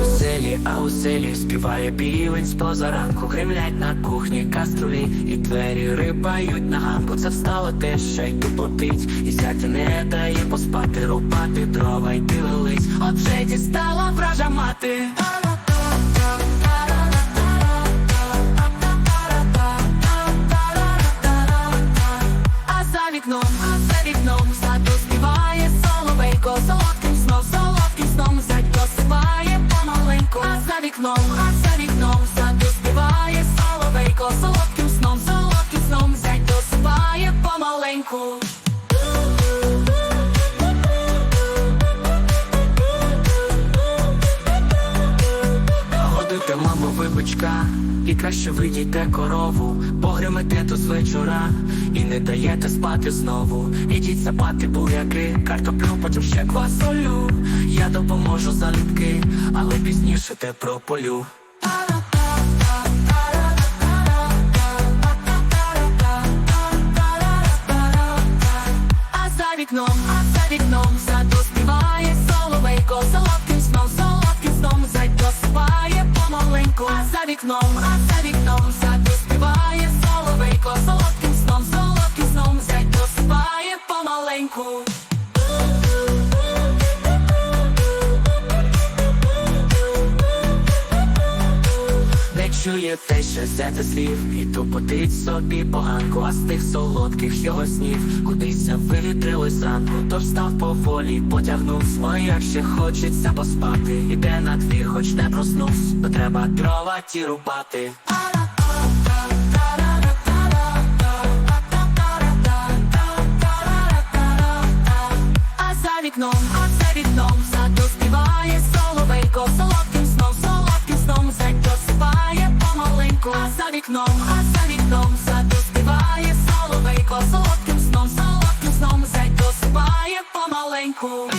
у селі, а у селі співає півень з позаранку, гримлять на кухні каструлі, і двері рибають на ганку. Це встало те, ще й тупотить, і зятя не дає поспати, рубати дрова й дивились. Отже дістала вража мати. А за вікном вікном, а за вікном саду співає соловейко, солодким сном, солодким сном. Зять досипає помаленьку. Годуйте, мамо, вибачка, і краще видійте корову, погримете до з вечора і не даєте спати знову. Ідіть запати буряки, картоплю, потім ще квасолю. Я допоможу залюбки, але пізніше те прополю. А за вікном, а за вікном в помаленьку. А за вікном, а за вікном в чує те, що зяте слів. І тупотить собі поганку, а з тих солодких його снів. Кудися вивітрилось зранку, тож став поволі, потягнув своє, ще хочеться поспати. Іде на двір, хоч не проснувсь, то треба дрова ті рубати. А за вікном вікном, а за вікном задоспіває соловейко, солодким сном, солодким сном зять досипає помаленьку.